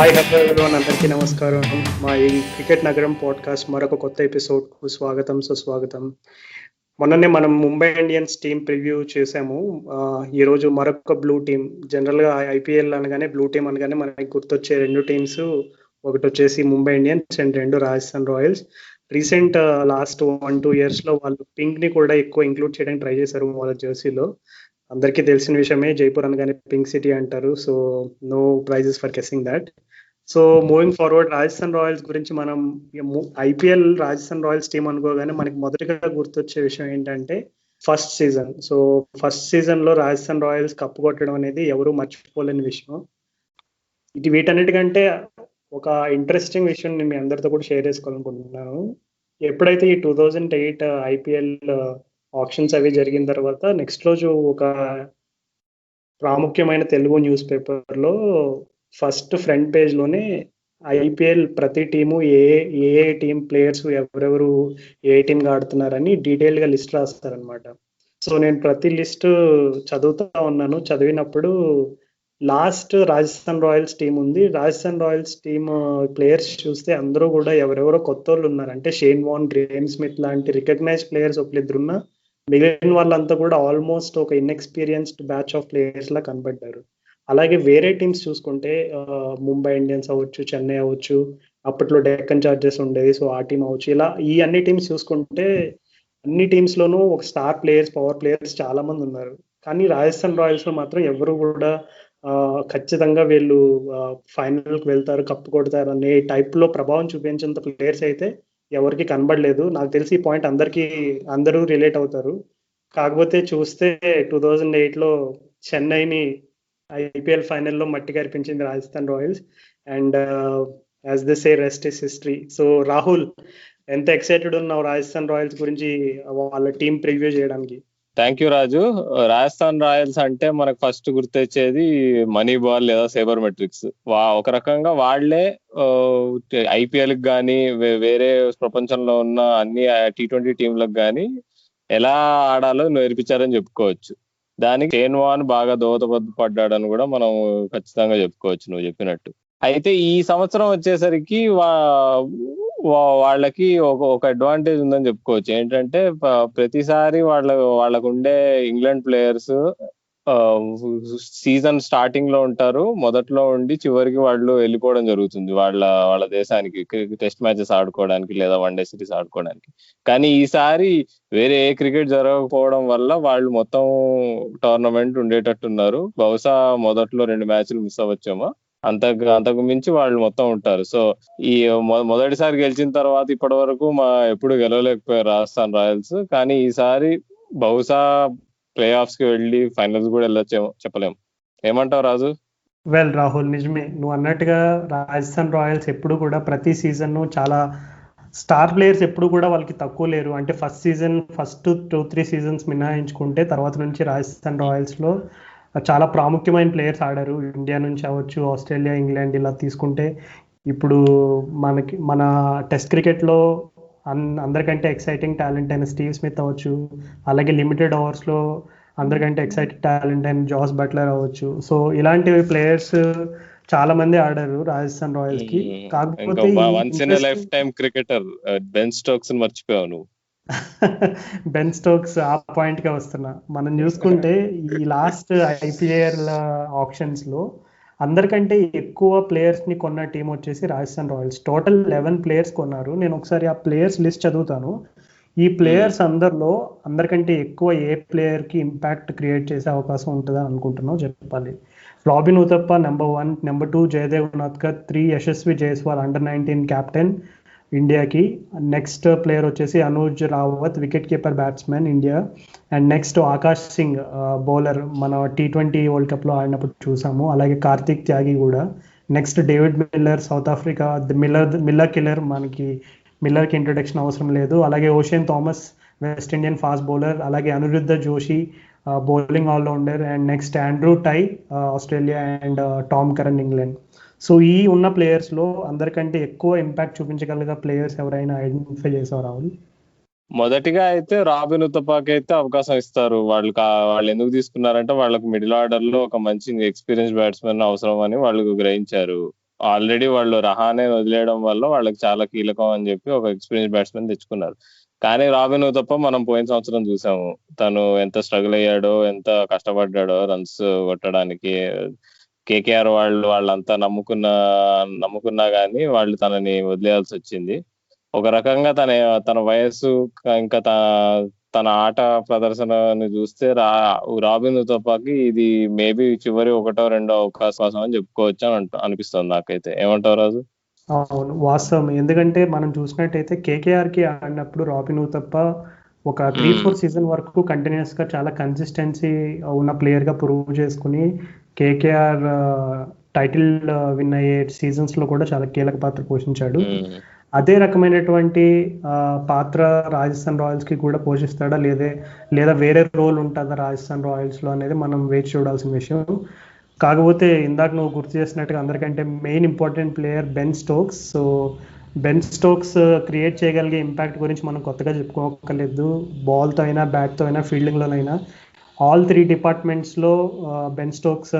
Hi hello everyone అందరికీ నమస్కారం. మా ఈ క్రికెట్ నగరం పాడ్కాస్ట్ మరొక కొత్త ఎపిసోడ్కు స్వాగతం సుస్వాగతం. మొన్ననే మనం ముంబై ఇండియన్స్ టీం ప్రివ్యూ చేసాము ఈరోజు ఈ రోజు మరొక బ్లూ టీం జనరల్గా ఐపీఎల్ అనగానే బ్లూ టీం అనగానే మనకి గుర్తొచ్చే రెండు టీమ్స్ ఒకటి వచ్చేసి ముంబై ఇండియన్స్ అండ్ రెండు Rajasthan Royals. Recent last one two ఇయర్స్లో వాళ్ళు పింక్ని కూడా ఎక్కువ ఇంక్లూడ్ చేయడానికి ట్రై చేశారు వాళ్ళ జెర్సీలో అందరికీ తెలిసిన విషయమే జైపూర్ అనగానే పింక్ సిటీ అంటారు. So no prizes for guessing that so moving forward Rajasthan Royals గురించి మనం ఐపీఎల్ రాజస్థాన్ రాయల్స్ టీం అనుకోగానే మనకి మొదటగా గుర్తొచ్చే విషయం ఏంటంటే ఫస్ట్ సీజన్ సో ఫస్ట్ సీజన్లో రాజస్థాన్ రాయల్స్ కప్పు కొట్టడం అనేది ఎవరు మర్చిపోలేని విషయం. ఇది వీటన్నిటికంటే ఒక ఇంట్రెస్టింగ్ విషయం నేను మీ అందరితో కూడా షేర్ చేసుకోవాలనుకుంటున్నాను. ఎప్పుడైతే ఈ two thousand eight IPL auctions అవి జరిగిన తర్వాత నెక్స్ట్ రోజు ఒక ప్రాముఖ్యమైన తెలుగు న్యూస్ పేపర్లో ఫస్ట్ ఫ్రంట్ పేజ్లోనే ఐపీఎల్ ప్రతి టీము ఏ ఏ టీం ప్లేయర్స్ ఎవరెవరు ఏ టీంగా ఆడుతున్నారని డీటెయిల్గా లిస్ట్ రాస్తారనమాట సో నేను ప్రతి లిస్ట్ చదువుతా ఉన్నాను. చదివినప్పుడు లాస్ట్ రాజస్థాన్ రాయల్స్ టీం ఉంది. రాజస్థాన్ రాయల్స్ టీమ్ ప్లేయర్స్ చూస్తే అందరూ కూడా ఎవరెవరో కొత్త వాళ్ళు ఉన్నారు అంటే షేన్ వాన్ గ్రేమ్ స్మిత్ లాంటి రికగ్నైజ్ ప్లేయర్స్ ఒకళ్ళిద్దరున్నా మిగిలిన వాళ్ళంతా కూడా ఆల్మోస్ట్ ఒక ఇన్ఎక్స్పీరియన్స్డ్ బ్యాచ్ ఆఫ్ ప్లేయర్స్ లా కనబడ్డారు. అలాగే వేరే టీమ్స్ చూసుకుంటే ముంబై ఇండియన్స్ అవ్వచ్చు చెన్నై అవ్వచ్చు అప్పట్లో డెక్కన్ చార్జెస్ ఉండేది సో ఆ టీం అవ్వచ్చు. ఇలా ఈ అన్ని టీమ్స్ చూసుకుంటే అన్ని టీమ్స్ లోనూ ఒక స్టార్ ప్లేయర్స్ పవర్ ప్లేయర్స్ చాలా మంది ఉన్నారు. కానీ రాజస్థాన్ రాయల్స్లో మాత్రం ఎవరు కూడా ఖచ్చితంగా వీళ్ళు ఫైనల్కి వెళ్తారు కప్పు కొడతారు అనే టైప్లో ప్రభావం చూపించేంత ప్లేయర్స్ అయితే ఎవరికి కనబడలేదు. నాకు తెలిసి ఈ పాయింట్ అందరికీ అందరూ రిలేట్ అవుతారు. కాకపోతే చూస్తే టూ థౌజండ్ ఎయిట్లో చెన్నైని ఐపీఎల్ ఫైనల్లో మట్టి కనిపించింది Rajasthan Royals. And uh, as the say rest is history. So Rahul ఎంత ఎక్సైటెడ్ ఉన్నావు రాజస్థాన్ రాయల్స్ గురించి వాళ్ళ టీం ప్రివ్యూ చేయడానికి? Thank you Raju Rajasthan Royals అంటే మనకు ఫస్ట్ గుర్తొచ్చేది మనీ బాల్ లేదా సేబర్ మెట్రిక్స్ వా ఒక రకంగా వాళ్ళే ఐపీఎల్కి కానీ వేరే ప్రపంచంలో ఉన్న అన్ని టీ ట్వంటీ టీంలకు కానీ ఎలా ఆడాలో నేర్పించారని చెప్పుకోవచ్చు. దానికి షేన్ వాన్ బాగా దోహదపడ్డాడని కూడా మనం ఖచ్చితంగా చెప్పుకోవచ్చు నువ్వు చెప్పినట్టు. అయితే ఈ సంవత్సరం వచ్చేసరికి వా- వాళ్ళకి ఒక ఒక అడ్వాంటేజ్ ఉందని చెప్పుకోవచ్చు. ఏంటంటే ప్రతిసారి వాళ్ళ వాళ్ళకు ఉండే ఇంగ్లాండ్ ప్లేయర్స్ సీజన్ స్టార్టింగ్లో ఉంటారు. మొదట్లో ఉండి చివరికి వాళ్ళు వెళ్ళిపోవడం జరుగుతుంది వాళ్ళ వాళ్ళ దేశానికి. టెస్ట్ మ్యాచెస్ ఆడుకోవడానికి లేదా వన్ డే సిరీస్ ఆడుకోవడానికి. కానీ ఈసారి వేరే ఏ క్రికెట్ జరగకపోవడం వల్ల వాళ్ళు మొత్తం టోర్నమెంట్ ఉండేటట్టున్నారు. బహుశా మొదట్లో రెండు మ్యాచ్లు మిస్ అవ్వచ్చేమో. అంతకు అంతకు మించి వాళ్ళు మొత్తం ఉంటారు. సో ఈ మొ- మొదటిసారి గెలిచిన తర్వాత ఇప్పటి వరకు మా ఎప్పుడు గెలవలేకపోయారు రాజస్థాన్ రాయల్స్. కానీ ఈసారి బహుశా ప్లే ఆఫ్స్కి వెళ్ళి ఫైనల్స్ కూడా వెళ్ళొచ్చేమో చెప్పలేము. ఏమంటావు రాజు? వెల్ రాహుల్ నిజమే. నువ్వు అన్నట్టుగా రాజస్థాన్ రాయల్స్ ఎప్పుడు కూడా ప్రతి సీజన్ చాలా స్టార్ ప్లేయర్స్ ఎప్పుడు కూడా వాళ్ళకి తక్కువ లేరు. అంటే first season first two three seasons మినహాయించుకుంటే తర్వాత నుంచి రాజస్థాన్ రాయల్స్లో చాలా ప్రాముఖ్యమైన ప్లేయర్స్ ఆడారు. ఇండియా నుంచి అవ్వచ్చు ఆస్ట్రేలియా ఇంగ్లాండ్ ఇలా తీసుకుంటే ఇప్పుడు మనకి మన టెస్ట్ క్రికెట్లో అన్ అందరికంటే ఎక్సైటింగ్ టాలెంట్ అయిన స్టీవ్ స్మిత్ అవ్వచ్చు. అలాగే లిమిటెడ్ ఓవర్స్లో అందరికంటే ఎక్సైటెడ్ టాలెంట్ అయిన జాస్ బట్లర్ అవ్వచ్చు. సో ఇలాంటి ప్లేయర్స్ చాలా మంది ఆడారు రాజస్థాన్ రాయల్స్కి. కాకపోతే once in life time cricketer Ben Stokes మర్చిపోయావు నువ్వు. బెన్ స్టోక్స్ ఆ పాయింట్గా వస్తున్నా. మనం చూసుకుంటే ఈ లాస్ట్ ఐపీఎల్ ఆప్షన్స్లో అందరికంటే ఎక్కువ ప్లేయర్స్ని కొన్న టీం వచ్చేసి Rajasthan Royals. Total eleven players కొన్నారు. నేను ఒకసారి ఆ ప్లేయర్స్ లిస్ట్ చదువుతాను. ఈ ప్లేయర్స్ అందరిలో అందరికంటే ఎక్కువ ఏ ప్లేయర్కి ఇంపాక్ట్ క్రియేట్ చేసే అవకాశం ఉంటుందని అనుకుంటున్నావు? చెప్పాలి. Robin Uthappa number one number two Jaydev Unadkat three Yashasvi Jaiswal under nineteen captain ఇండియాకి. నెక్స్ట్ ప్లేయర్ వచ్చేసి Anuj Rawat wicket keeper batsman India and next Akash Singh bowler మన టీ ట్వంటీ వరల్డ్ కప్లో ఆడినప్పుడు చూసాము. అలాగే కార్తిక్ త్యాగి కూడా. Next David Miller South Africa Miller Miller killer మనకి మిల్లర్కి ఇంట్రొడక్షన్ అవసరం లేదు. అలాగే Oshane Thomas West Indian fast bowler అలాగే Aniruddha Joshi bowling allrounder and next Andrew Tye Australia and Tom Curran England so ఈ ఉన్న ప్లేయర్స్లో అందరికంటే ఎక్కువ ఇంపాక్ట్ చూపించగలిగే ప్లేయర్స్ ఎవరైనా ఐడెంటిఫై చేసావు రాహుల్? మొదటిగా అయితే రాబిన్ ఉత్తపాకి అయితే అవకాశం ఇస్తారు. వాళ్ళు వాళ్ళు ఎందుకు తీసుకున్నారంటే వాళ్ళకి మిడిల్ ఆర్డర్లో ఒక మంచి ఎక్స్పీరియన్స్ బ్యాట్స్మెన్ అవసరం అని వాళ్ళు గ్రహించారు. ఆల్రెడీ వాళ్ళు రహానే వదిలేయడం వల్ల వాళ్ళకి చాలా కీలకం అని చెప్పి ఒక ఎక్స్పీరియన్స్ బ్యాట్స్మెన్ తెచ్చుకున్నారు. కానీ రాబిన్ తప్ప మనం పోయిన సంవత్సరం చూసాము. తను ఎంత స్ట్రగుల్ అయ్యాడో ఎంత కష్టపడ్డాడో రన్స్ కొట్టడానికి కేకేఆర్ వాళ్ళు వాళ్ళంతా నమ్ముకున్న నమ్ముకున్నా గానీ వాళ్ళు తనని వదిలేయాల్సి వచ్చింది. ఒక రకంగా తన తన వయస్సు ఇంకా తన ఆట ప్రదర్శనని చూస్తే రా రాబిన్ తప్పకి ఇది మేబీ చివరి ఒకటో రెండో అవకాశం అని చెప్పుకోవచ్చు అని అనిపిస్తుంది నాకైతే. ఏమంటావు రాజు? అవును వాస్తవం. ఎందుకంటే మనం చూసినట్టయితే కేకేఆర్కి ఆడినప్పుడు రాబిన్ తప్ప ఒక త్రీ ఫోర్ సీజన్ వరకు కంటిన్యూస్గా చాలా కన్సిస్టెన్సీ ఉన్న ప్లేయర్గా ప్రూవ్ చేసుకుని కేకేఆర్ టైటిల్ విన్ అయ్యే సీజన్స్లో కూడా చాలా కీలక పాత్ర పోషించాడు. అదే రకమైనటువంటి పాత్ర రాజస్థాన్ రాయల్స్కి కూడా పోషిస్తాడా? లేదే లేదా వేరే రోల్ ఉంటుందా రాజస్థాన్ రాయల్స్లో అనేది మనం వేచి చూడాల్సిన విషయం. కాకపోతే ఇందాక నువ్వు గుర్తు చేసినట్టుగా అందరికంటే main important player Ben Stokes. So Ben Stokes create చేయగలిగే ఇంపాక్ట్ గురించి మనం కొత్తగా చెప్పుకోకర్లేదు. బాల్తో అయినా బ్యాట్తో అయినా ఫీల్డింగ్లోనైనా ఆల్ త్రీ డిపార్ట్మెంట్స్లో బెన్ స్టోక్స్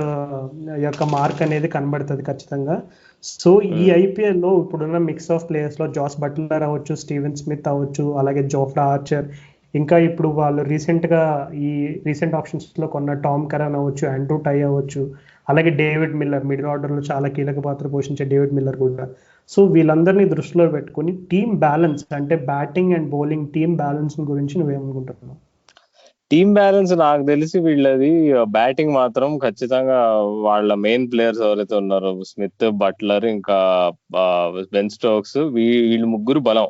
యొక్క మార్క్ అనేది కనబడుతుంది ఖచ్చితంగా. సో ఈ ఐపీఎల్లో ఇప్పుడున్న మిక్స్ ఆఫ్ ప్లేయర్స్లో జాస్ బట్లర్ అవ్వచ్చు స్టీవెన్ స్మిత్ అవ్వచ్చు అలాగే జోఫ్రా ఆర్చర్ ఇంకా ఇప్పుడు వాళ్ళు రీసెంట్గా ఈ రీసెంట్ ఆప్షన్స్లో కొన్న టామ్ కరాన్ అవ్వచ్చు ఆండ్రూ టై అవ్వచ్చు అలాగే డేవిడ్ మిల్లర్ మిడిల్ ఆర్డర్లో చాలా కీలక పాత్ర పోషించే డేవిడ్ మిల్లర్ కూడా. సో వీళ్ళందరినీ దృష్టిలో పెట్టుకుని టీమ్ బ్యాలెన్స్ అంటే batting and bowling team balance గురించి నువ్వేమనుకుంటున్నావు? టీమ్ బ్యాలెన్స్ నాకు తెలిసి వీళ్ళది బ్యాటింగ్ మాత్రం ఖచ్చితంగా వాళ్ళ మెయిన్ ప్లేయర్స్ ఎవరైతే ఉన్నారో స్మిత్ బట్లర్ ఇంకా బెన్ స్టోక్స్ వీళ్ళు ముగ్గురు బలం.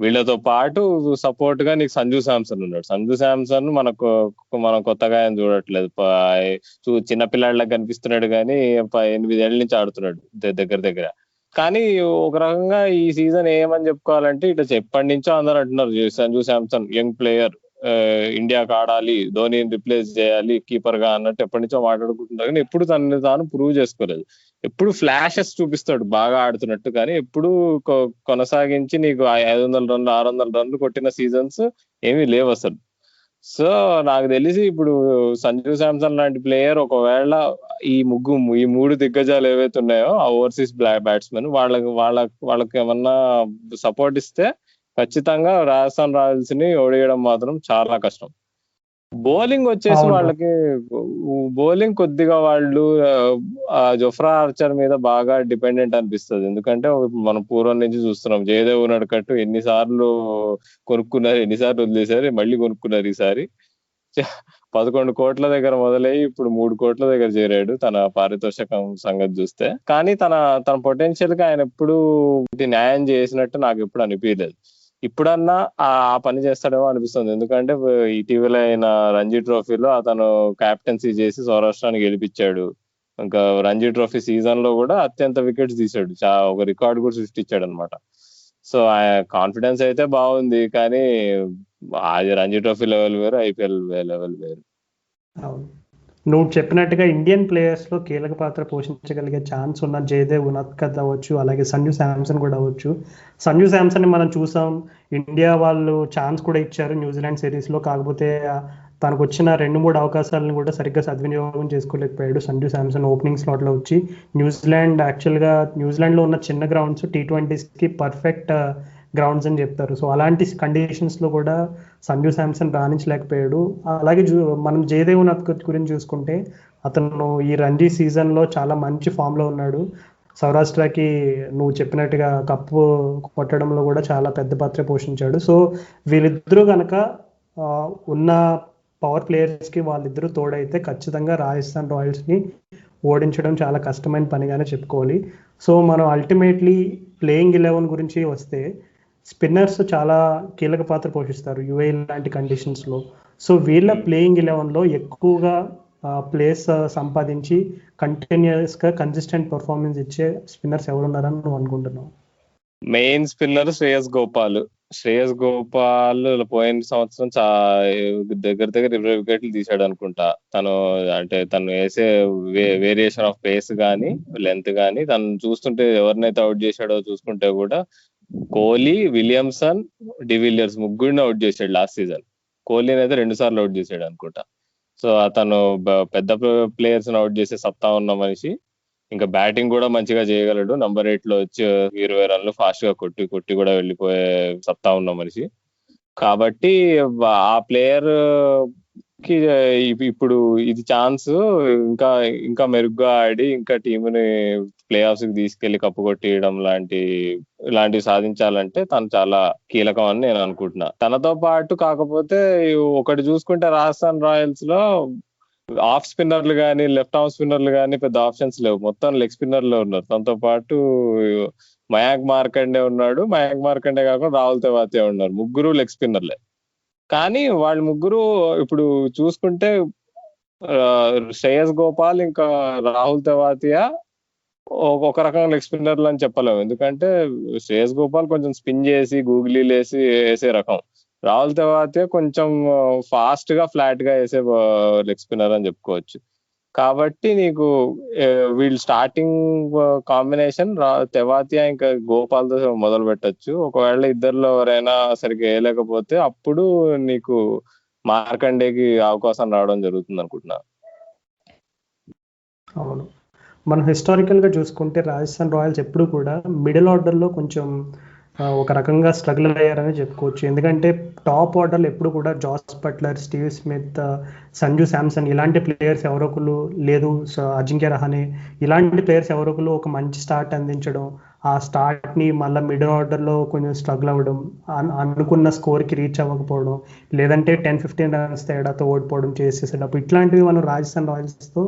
వీళ్ళతో పాటు సపోర్ట్గా నీకు సంజు శాంసన్ ఉన్నాడు. సంజు శాంసన్ మనకు మనం కొత్తగా ఆయన చూడట్లేదు. చిన్న కనిపిస్తున్నాడు కానీ ఎనిమిది నుంచి ఆడుతున్నాడు దగ్గర దగ్గర. కానీ ఒక రకంగా ఈ సీజన్ ఏమని చెప్పుకోవాలంటే ఇట్లా ఎప్పటి నుంచో అందరు అంటున్నారు. Sanju Samson young player. ఇండియాకి ఆడాలి ధోనిని రిప్లేస్ చేయాలి కీపర్గా అన్నట్టు ఎప్పటి నుంచో మాట్లాడుకుంటున్నారు. కానీ ఎప్పుడు తనని తాను ప్రూవ్ చేసుకోలేదు. ఎప్పుడు ఫ్లాషెస్ చూపిస్తాడు బాగా ఆడుతున్నట్టు. కానీ ఎప్పుడు కొనసాగించి నీకు ఐదు వందల రన్లు ఆరు వందల రన్లు కొట్టిన సీజన్స్ ఏమీ లేవు అసలు. సో నాకు తెలిసి ఇప్పుడు సంజు శాంసన్ లాంటి ప్లేయర్ ఒకవేళ ఈ ముగ్గు ఈ మూడు దిగ్గజాలు ఏవైతే ఉన్నాయో ఆ ఓవర్సీస్ బ్యాట్స్మెన్ వాళ్ళకి వాళ్ళ వాళ్ళకి ఏమన్నా సపోర్ట్ ఇస్తే ఖచ్చితంగా రాజస్థాన్ రాయల్స్ని ఓడియడం మాత్రం చాలా కష్టం. బౌలింగ్ వచ్చేసి వాళ్ళకి బౌలింగ్ కొద్దిగా వాళ్ళు జొఫ్రా ఆర్చర్ మీద బాగా డిపెండెంట్ అనిపిస్తుంది. ఎందుకంటే మనం పూర్వం నుంచి చూస్తున్నాం జయదేవ్ నడకట్టు ఎన్నిసార్లు కొనుక్కున్నారు ఎన్నిసార్లు వదిలేసారు మళ్ళీ కొనుక్కున్నారు ఈసారి. పదకొండు కోట్ల దగ్గర మొదలయ్యి ఇప్పుడు మూడు కోట్ల దగ్గర చేరాడు తన పారితోషికం సంగతి చూస్తే. కానీ తన తన పొటెన్షియల్గా ఆయన ఎప్పుడు న్యాయం చేసినట్టు నాకు ఎప్పుడు అనిపించలేదు ఇప్పుడన్నా ఆ పని చేస్తాడేమో అనిపిస్తుంది. ఎందుకంటే ఇటీవల అయిన రంజీ ట్రోఫీలో అతను క్యాప్టెన్సీ చేసి సౌరాష్ట్రాన్ని గెలిపించాడు. ఇంకా రంజీ ట్రోఫీ సీజన్లో కూడా అత్యంత వికెట్స్ తీసాడు ఒక రికార్డ్ కూడా సృష్టించాడు అనమాట సో కాన్ఫిడెన్స్ అయితే బాగుంది. కానీ అది రంజీ ట్రోఫీ లెవెల్ వేరు ఐపీఎల్ లెవెల్ వేరు. నువ్వు చెప్పినట్టుగా ఇండియన్ ప్లేయర్స్లో కీలక పాత్ర పోషించగలిగే ఛాన్స్ ఉన్న జయదేవ్ ఉనత్కత్ అవ్వచ్చు అలాగే సంజు శాంసన్ కూడా అవ్వచ్చు. సంజు శాంసన్ని మనం చూసాం. ఇండియా వాళ్ళు ఛాన్స్ కూడా ఇచ్చారు న్యూజిలాండ్ సిరీస్లో. కాకపోతే తనకు వచ్చిన రెండు మూడు అవకాశాలను కూడా సరిగ్గా సద్వినియోగం చేసుకోలేకపోయాడు సంజు శాంసన్ ఓపెనింగ్ స్లాట్లో వచ్చి. న్యూజిలాండ్ యాక్చువల్గా న్యూజిలాండ్లో ఉన్న చిన్న గ్రౌండ్స్ టీ ట్వంటీస్కి పర్ఫెక్ట్ గ్రౌండ్స్ అని చెప్తారు. సో అలాంటి కండిషన్స్లో కూడా సంజు శాంసన్ రాణించలేకపోయాడు. అలాగే మనం జయదేవ్నాథ్ గురించి చూసుకుంటే అతను ఈ రంజీ సీజన్లో చాలా మంచి ఫామ్లో ఉన్నాడు. సౌరాష్ట్రకి నువ్వు చెప్పినట్టుగా కప్పు కొట్టడంలో కూడా చాలా పెద్ద పాత్ర పోషించాడు. సో వీళ్ళిద్దరూ కనుక ఉన్న పవర్ ప్లేయర్స్కి వాళ్ళిద్దరూ తోడైతే ఖచ్చితంగా రాజస్థాన్ రాయల్స్ని ఓడించడం చాలా కష్టమైన పనిగానే చెప్పుకోవాలి. సో మనం అల్టిమేట్లీ ప్లేయింగ్ ఎలెవెన్ గురించి వస్తే స్పిన్నర్స్ చాలా కీలక పాత్ర పోషిస్తారు యుఏ లాంటి కండిషన్స్లో సో వీళ్ళ ప్లేయింగ్ ఎలెవెన్లో ఎక్కువగా ప్లేస్ సంపాదించి కంటిన్యూస్గా కన్సిస్టెంట్ పర్ఫార్మెన్స్ ఇచ్చే స్పిన్నర్స్ ఎవరున్నారని నువ్వు అనుకుంటున్నావు? Main spinner Shreyas Gopal. Shreyas Gopal పోయిన సంవత్సరం చా దగ్గర దగ్గర ఇరవై వికెట్లు తీసాడు అనుకుంటా. తను అంటే తను వేసే వేరియేషన్ ఆఫ్ పేస్ గానీ లెంత్ గానీ తను చూస్తుంటే ఎవరినైతే అవుట్ చేశాడో చూసుకుంటే కూడా కోహ్లీ విలియమ్సన్ డివిలియర్స్ ముగ్గురిని అవుట్ చేశాడు లాస్ట్ సీజన్ కోహ్లీని అయితే రెండు సార్లు అవుట్ చేశాడు అనుకుంటా. సో అతను పెద్ద ప్లేయర్స్ అవుట్ చేసే సత్తా ఉన్న మనిషి. ఇంకా బ్యాటింగ్ కూడా మంచిగా చేయగలడు. నంబర్ ఎయిట్లో వచ్చి ఇరవై రన్లు ఫాస్ట్గా కొట్టి కొట్టి కూడా వెళ్ళిపోయే సత్తా ఉన్న మనిషి. కాబట్టి ఆ ప్లేయర్ కి ఇప్పుడు ఇది ఛాన్స్ ఇంకా ఇంకా మెరుగ్గా ఆడి ఇంకా టీముని ప్లే ఆఫ్స్కి తీసుకెళ్ళి కప్పు కొట్టియడం లాంటి ఇలాంటివి సాధించాలంటే తను చాలా కీలకం అని నేను అనుకుంటున్నా. తనతో పాటు కాకపోతే ఒకటి చూసుకుంటే రాజస్థాన్ రాయల్స్లో ఆఫ్ స్పిన్నర్లు కానీ లెఫ్ట్ ఆఫ్ స్పిన్నర్లు కానీ పెద్ద ఆప్షన్స్ లేవు. మొత్తం లెగ్ స్పిన్నర్లు ఉన్నారు. తనతో పాటు మయాంక్ మార్కండే ఉన్నాడు. మయాంక్ మార్కండే కాకుండా రాహుల్ తెవాతే ఉన్నారు. ముగ్గురు లెగ్ స్పిన్నర్లే. కానీ వాళ్ళు ముగ్గురు ఇప్పుడు చూసుకుంటే శ్రేయస్ గోపాల్ ఇంకా రాహుల్ తెవాతియా ఒక రకంగా లెగ్ స్పిన్నర్లు అని చెప్పలేము. ఎందుకంటే శ్రేయస్ గోపాల్ కొంచెం స్పిన్ చేసి గూగులీలు వేసి వేసే రకం. రాహుల్ తెవాతియా కొంచెం ఫాస్ట్గా ఫ్లాట్గా వేసే లెగ్ స్పిన్నర్ అని చెప్పుకోవచ్చు. కాబట్టి నీకు వీళ్ళు స్టార్టింగ్ కాంబినేషన్ తెవాతియా ఇంకా గోపాల్తో మొదలు పెట్టచ్చు. ఒకవేళ ఇద్దరిలో ఎవరైనా సరిగ్గా వేయలేకపోతే అప్పుడు నీకు మార్కండేకి అవకాశం రావడం జరుగుతుంది అనుకుంటున్నా. అవును. మనం హిస్టారికల్గా చూసుకుంటే రాజస్థాన్ రాయల్స్ ఎప్పుడు కూడా మిడిల్ ఆర్డర్లో కొంచెం ఒక రకంగా స్ట్రగుల్ అయ్యారని చెప్పుకోవచ్చు. ఎందుకంటే టాప్ ఆర్డర్లు ఎప్పుడు కూడా Jos Buttler Steve Smith Sanju Samson ఇలాంటి ప్లేయర్స్ ఎవరొకరు లేదు. అజింక్య రహానే ఇలాంటి ప్లేయర్స్ ఎవరొకరు ఒక మంచి స్టార్ట్ అందించడం ఆ స్టార్ట్ని మళ్ళీ మిడిల్ ఆర్డర్లో కొంచెం స్ట్రగుల్ అవ్వడం అనుకున్న స్కోర్కి రీచ్ అవ్వకపోవడం లేదంటే టెన్ ఫిఫ్టీన్ రన్స్ తేడాతో ఓడిపోవడం చేసేసేటప్పుడు ఇట్లాంటివి మనం రాజస్థాన్ రాయల్స్తో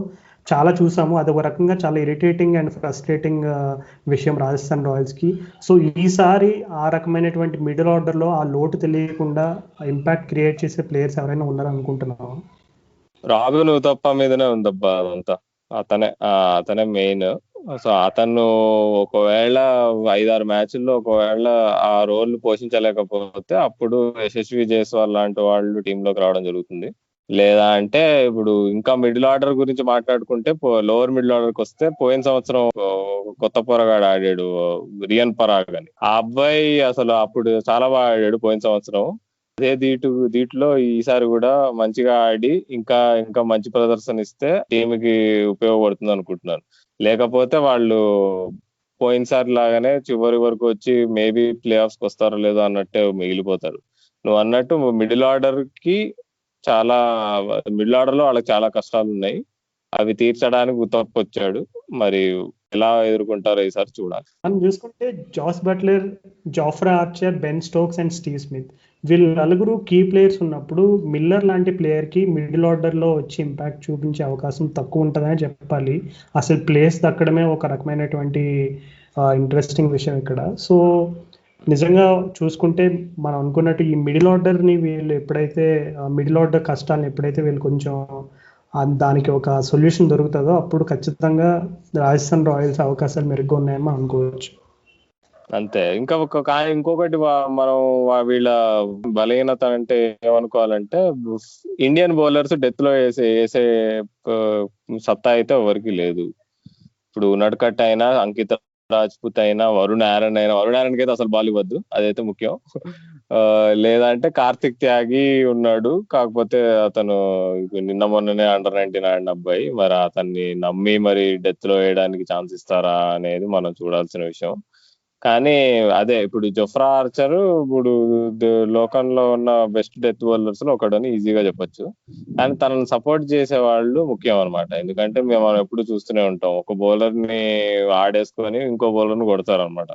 చాలా చూసాము. అది ఒక రకంగా చాలా ఇరిటేటింగ్ అండ్ ఫ్రస్ట్రేటింగ్ విషయం రాజస్థాన్ రాయల్స్కి. సో ఈసారి ఆ రకమైనటువంటి మిడిల్ ఆర్డర్లో ఆ లోటు తెలియకుండా ఇంపాక్ట్ క్రియేట్ చేసే ప్లేయర్స్ ఎవరైనా ఉన్నారనుకుంటున్నాము రాబిన్ ఉతప్ప మీదనే ఉందబ్బా అదంతా. అతనే అతనే మెయిన్ సో అతను ఒకవేళ ఐదారు మ్యాచ్ల్లో ఒకవేళ ఆ రోల్ పోషించలేకపోతే అప్పుడు యశస్వి జైస్వాల్ లాంటి వాళ్ళు టీంలోకి రావడం జరుగుతుంది. లేదా అంటే ఇప్పుడు ఇంకా మిడిల్ ఆర్డర్ గురించి మాట్లాడుకుంటే లోవర్ మిడిల్ ఆర్డర్కి వస్తే పోయిన సంవత్సరం కొత్త పొరగాడు ఆడాడు రియన్ పరాగ్ అని. ఆ అబ్బాయి అసలు అప్పుడు చాలా బాగా ఆడాడు పోయిన సంవత్సరం. అదే దీటు దీంట్లో ఈసారి కూడా మంచిగా ఆడి ఇంకా ఇంకా మంచి ప్రదర్శన ఇస్తే టీంకి ఉపయోగపడుతుంది అనుకుంటున్నాను. లేకపోతే వాళ్ళు పోయినసారి లాగానే చివరి వరకు వచ్చి మేబీ ప్లే ఆఫ్స్కి వస్తారో లేదో అన్నట్టే మిగిలిపోతారు. నువ్వు అన్నట్టు మిడిల్ ఆర్డర్కి చాలా మిడిల్ ఆర్డర్లో వాళ్ళకి చాలా కష్టాలు ఉన్నాయి అవి తీర్చడానికి ఉతప్ వచ్చాడు మరి ఎలా ఎదుర్కొంటారో ఈసారి చూడాలి. మనం చూసుకుంటే Jos Buttler Jofra Archer Ben Stokes and Steve Smith. వీళ్ళు నలుగురు కీ ప్లేయర్స్ ఉన్నప్పుడు మిల్లర్ లాంటి ప్లేయర్కి మిడిల్ ఆర్డర్లో వచ్చి ఇంపాక్ట్ చూపించే అవకాశం తక్కువ ఉంటుందని చెప్పాలి. అసలు ప్లేస్ దక్కడమే ఒక రకమైనటువంటి ఇంట్రెస్టింగ్ విషయం ఇక్కడ. సో నిజంగా చూసుకుంటే మనం అనుకున్నట్టు ఈ మిడిల్ ఆర్డర్ని వీళ్ళు ఎప్పుడైతే మిడిల్ ఆర్డర్ కష్టాలను ఎప్పుడైతే వీళ్ళు కొంచెం దానికి ఒక సొల్యూషన్ దొరుకుతుందో అప్పుడు ఖచ్చితంగా రాజస్థాన్ రాయల్స్ అవకాశాలు మెరుగ్గా ఉన్నాయని అనుకోవచ్చు. అంతే. ఇంకా ఒక ఇంకొకటి మనం వీళ్ళ బలహీనత అంటే ఏమనుకోవాలంటే ఇండియన్ బౌలర్స్ డెత్లో వేసే వేసే సత్తా అయితే ఎవరికి లేదు. ఇప్పుడు నడకట్ అయినా అంకిత రాజ్పుత్ అయినా వరుణ్ ఆరన్ అయినా వరుణ్ ఆరన్ అయితే అసలు బాల్ ఇవ్వద్దు అదైతే ముఖ్యం. లేదంటే కార్తిక్ త్యాగి ఉన్నాడు. కాకపోతే అతను నిన్న మొన్ననే అండర్ నైన్టీన్ ఆడిన అబ్బాయి. మరి అతన్ని నమ్మి మరి డెత్లో వేయడానికి ఛాన్స్ ఇస్తారా అనేది మనం చూడాల్సిన విషయం. కానీ అదే ఇప్పుడు జొఫ్రా ఆర్చర్ ఇప్పుడు లోకంలో ఉన్న బెస్ట్ డెత్ బౌలర్స్లో ఒకడని ఈజీగా చెప్పొచ్చు. కానీ తనను సపోర్ట్ చేసే వాళ్ళు ముఖ్యం అనమాట ఎందుకంటే మేము మనం ఎప్పుడు చూస్తూనే ఉంటాం. ఒక బౌలర్ని ఆడేసుకొని ఇంకో బౌలర్ని కొడతారు అనమాట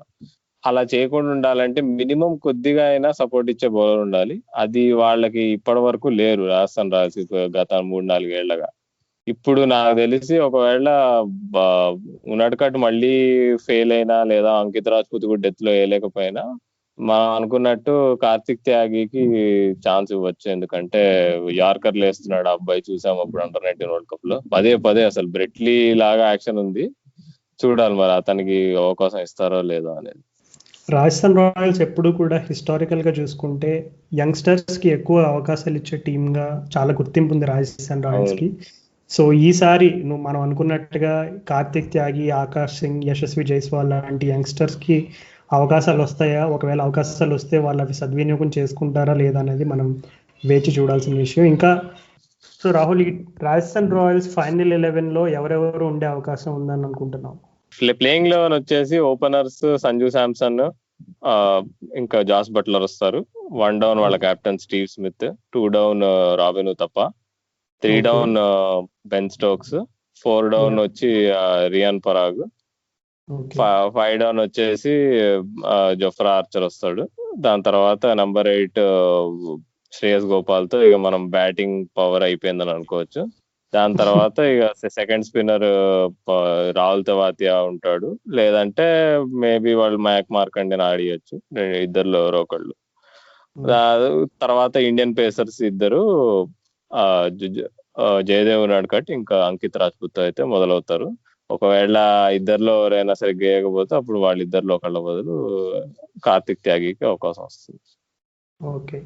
అలా చేయకుండా ఉండాలంటే మినిమం కొద్దిగా అయినా సపోర్ట్ ఇచ్చే బౌలర్ ఉండాలి. అది వాళ్ళకి ఇప్పటి వరకు లేరు రాజస్థాన్ రాసి గత మూడు నాలుగేళ్ళగా ఇప్పుడు నాకు తెలిసి ఒకవేళ ఉన్నట్టుకట్టు మళ్ళీ ఫెయిల్ అయినా లేదా అంకిత్ రాజ్పూత్ కూడా డెత్లో వేయలేకపోయినా మనం అనుకున్నట్టు కార్తిక్ త్యాగికి ఛాన్స్ ఇవ్వచ్చు. ఎందుకంటే యార్కర్లు వేస్తున్నాడు అబ్బాయి చూసాం అప్పుడు అండర్ నైన్టీన్ వరల్డ్ కప్లో. పదే పదే అసలు బ్రెట్లీ లాగా యాక్షన్ ఉంది. చూడాలి మరి అతనికి అవకాశం ఇస్తారో లేదో అనేది. రాజస్థాన్ రాయల్స్ ఎప్పుడు కూడా హిస్టారికల్గా చూసుకుంటే యంగ్స్టర్స్కి ఎక్కువ అవకాశాలు ఇచ్చే టీమ్గా చాలా గుర్తింపు ఉంది రాజస్థాన్ రాయల్స్కి. సో ఈసారి నువ్వు మనం అనుకున్నట్టుగా కార్తిక్ త్యాగి ఆకాష్ సింగ్ యశస్వి జైస్వాల్ లాంటి యంగ్స్టర్స్కి అవకాశాలు వస్తాయా? ఒకవేళ అవకాశాలు వస్తే వాళ్ళు అవి సద్వినియోగం చేసుకుంటారా లేదా అనేది మనం వేచి చూడాల్సిన విషయం. ఇంకా సో రాహుల్ ఈ రాజస్థాన్ రాయల్స్ ఫైనల్ ఎలెవెన్లో ఎవరెవరు ఉండే అవకాశం ఉందని అనుకుంటున్నాం ప్లేయింగ్ లెవెన్ వచ్చేసి ఓపెనర్స్ సంజు శాంసన్ ఇంకా జాస్ బట్లర్ వస్తారు. వన్ డౌన్ వాళ్ళ captain Steve Smith two down Robin Uthappa three. Down Ben Stokes four down. వచ్చి రియాన్ పరాగ్. ఫైవ్ డౌన్ వచ్చేసి జొఫ్రా ఆర్చర్ వస్తాడు. దాని తర్వాత నంబర్ ఎయిట్ శ్రేయస్ గోపాల్తో ఇక మనం బ్యాటింగ్ పవర్ అయిపోయిందని అనుకోవచ్చు. దాని తర్వాత ఇక సెకండ్ స్పిన్నర్ రాహుల్ తెవాతియా ఉంటాడు. లేదంటే మేబీ వాళ్ళు మ్యాక్ మార్కండేని ఆడియచ్చు. ఇద్దరులో ఎవరో ఒకళ్ళు. దా- తర్వాత ఇండియన్ పేసర్స్ ఇద్దరు జయదేవ్ నాయుడు కట్టి ఇంకా అంకిత్ రాజ్పుత్ అయితే మొదలవుతారు. ఒకవేళ ఇద్దరిలో ఎవరైనా సరిగ్గా వేయకపోతే అప్పుడు వాళ్ళిద్దరిలో ఒకళ్ళ బదులు కార్తిక్ త్యాగికి అవకాశం వస్తుంది. ఓకే.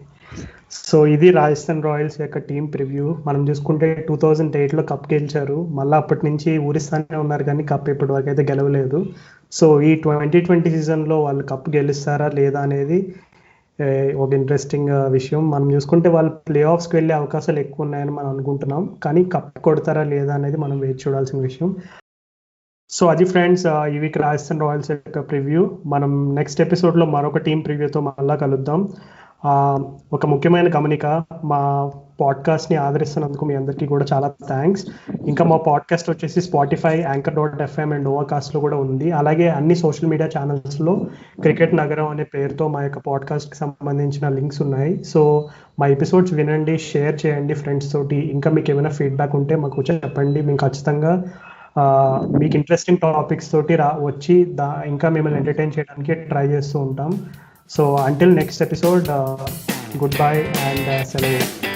సో ఇది రాజస్థాన్ రాయల్స్ యొక్క టీం ప్రివ్యూ. మనం చూసుకుంటే టూ థౌజండ్ ఎయిట్లో కప్ గెలిచారు. మళ్ళీ అప్పటి నుంచి ఊరిస్తానే ఉన్నారు కానీ కప్ ఇప్పటి వరకు అయితే గెలవలేదు. సో ఈ ట్వంటీ ట్వంటీ సీజన్లో వాళ్ళు కప్ గెలుస్తారా లేదా అనేది ఒక ఇంట్రెస్టింగ్ విషయం. మనం చూసుకుంటే వాళ్ళు ప్లే ఆఫ్స్కి వెళ్ళే అవకాశాలు ఎక్కువ ఉన్నాయని మనం అనుకుంటున్నాం. కానీ కప్ కొడతారా లేదా అనేది మనం వేచి చూడాల్సిన విషయం. సో అది ఫ్రెండ్స్ ఈ వీక్ రాజస్థాన్ రాయల్స్ యొక్క ప్రివ్యూ మనం నెక్స్ట్ ఎపిసోడ్లో మరొక టీం ప్రివ్యూతో మళ్ళా కలుద్దాం. ఒక ముఖ్యమైన గమనిక మా పాడ్కాస్ట్ని ఆదరిస్తున్నందుకు మీ అందరికీ కూడా చాలా థ్యాంక్స్ ఇంకా మా పాడ్కాస్ట్ వచ్చేసి Spotify anchor dot FM and ఓవర్కాస్ట్లో కూడా ఉంది. అలాగే అన్ని సోషల్ మీడియా ఛానల్స్లో క్రికెట్ నగరం అనే పేరుతో మా యొక్క పాడ్కాస్ట్కి సంబంధించిన లింక్స్ ఉన్నాయి. సో మా ఎపిసోడ్స్ వినండి షేర్ చేయండి ఫ్రెండ్స్ తోటి. ఇంకా మీకు ఏమైనా ఫీడ్బ్యాక్ ఉంటే మాకు చెప్పండి. మేము ఖచ్చితంగా మీకు ఇంట్రెస్టింగ్ టాపిక్స్ తోటి రా వచ్చి దా ఇంకా మిమ్మల్ని ఎంటర్టైన్ చేయడానికి ట్రై చేస్తూ ఉంటాం. So until next episode, uh, goodbye and uh,